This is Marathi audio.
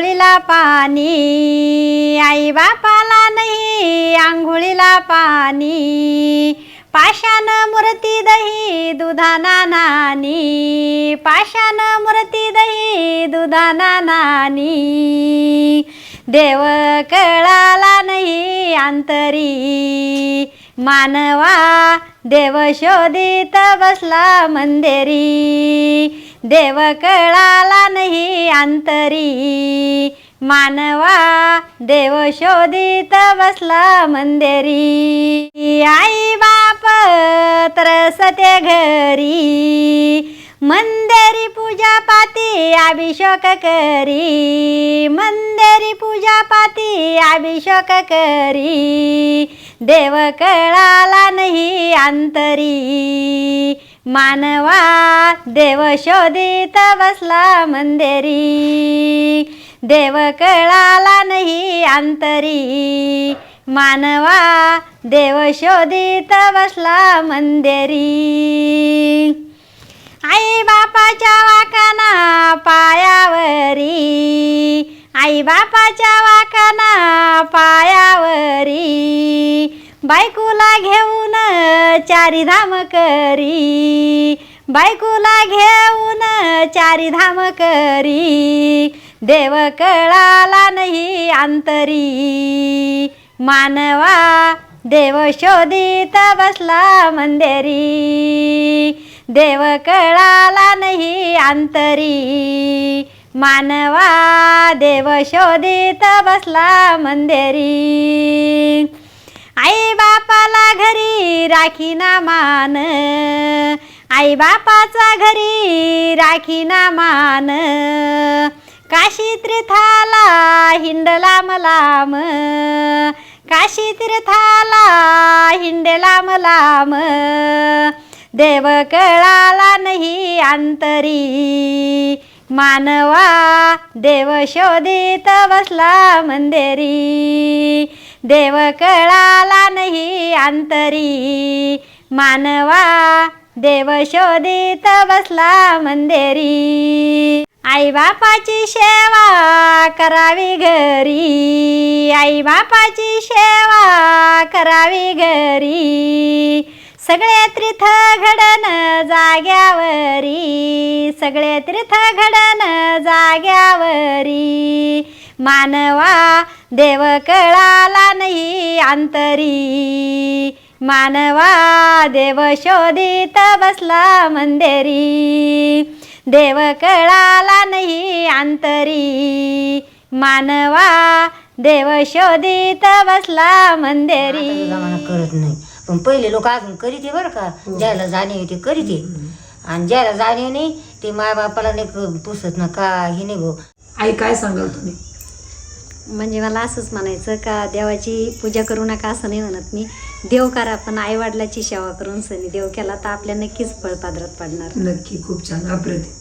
आंघोळीला पाणी. आई बापाला नाही आंघोळीला पाणी. पाषाण मूर्ती दही दुधाना नानी पाषाण मूर्ती दही दुधाना नानी देव कळाला नाही आंतरी मानवा देव शोधित बसला मंदेरी. देव कळाला नाही अंतरी. मानवा देव शोधित बसला मंदेरी. आई बाप त्रसते घरी. मंदेरी पूजा पाती अभिषेक करी. मंदेरी पूजा पाती अभिषेक करी. देव कळाला नाही अंतरी. मानवा देव शोधित बसला मंदेरी. देव कळाला नाही अंतरी. मानवा देव शोधित बसला मंदेरी. आई बापाच्या वाकाना पायावरी. आई बापाच्या वाकाना पायावरी. बायकोला घेऊन चारी धाम करी. बायकोला घेऊन चारी धाम करी. देव कळाला नाही अंतरी. मानवा देव शोधित बसला मंदेरी. देव कळाला नाही अंतरी. मानवा देव शोधित बसला मंदेरी. राखी ना मान. आई बापाचा घरी राखी ना मान. काशी तीर्थाला हिंडला मलाम. काशी तीर्थाला हिंडला मलाम. देव कळाला नाही अंतरी. मानवा देव शोधित बसला मंदेरी. देव कळाला नाही अंतरी. मानवा देव शोधित बसला मंदेरी. आई बापाची सेवा करावी घरी. आई बापाची सेवा करावी घरी. सगळे तीर्थ घडन जाग्यावरी. सगळे तीर्थ घडन जाग्यावरी. मानवा देव कळाला नाही अंतरी. मानवा देव शोधित बसला मंदेरी. देव कळाला नाही अंतरी. मानवा देव शोधित बसला मंदेरी. जमाना करत नाही. पण पहिले लोक अजून करीते बरं का. ज्याला जाणीव आहे ते करीते आणि ज्याला जाणीव नाही ते माय बापाला नाही क- पुसत ना काही नाही गो आई काय सांगाल तुम्ही? म्हणजे मला असंच म्हणायचं का देवाची पूजा करू नका असं नाही म्हणत मी. देव करा पण आईवडिलाची सेवा करून सनी देव केला तर आपल्या नक्कीच फळपादरात पडणार. नक्की खूप छान. अप्रतिम.